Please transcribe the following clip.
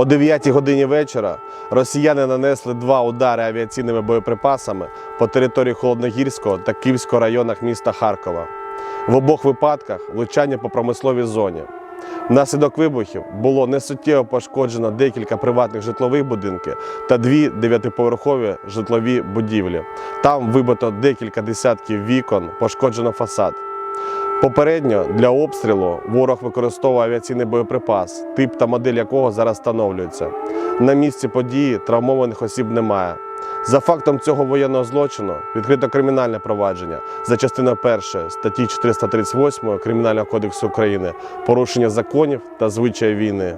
О 9 годині вечора росіяни нанесли два удари авіаційними боєприпасами по території Холодногірського та Київського районах міста Харкова. В обох випадках влучання по промисловій зоні. Внаслідок вибухів було несуттєво пошкоджено декілька приватних житлових будинків та дві дев'ятиповерхові житлові будівлі. Там вибито декілька десятків вікон, пошкоджено фасад. Попередньо для обстрілу ворог використовує авіаційний боєприпас, тип та модель якого зараз встановлюється. На місці події травмованих осіб немає. За фактом цього воєнного злочину відкрито кримінальне провадження за частиною 1 статті 438 Кримінального кодексу України порушення законів та звичаї війни.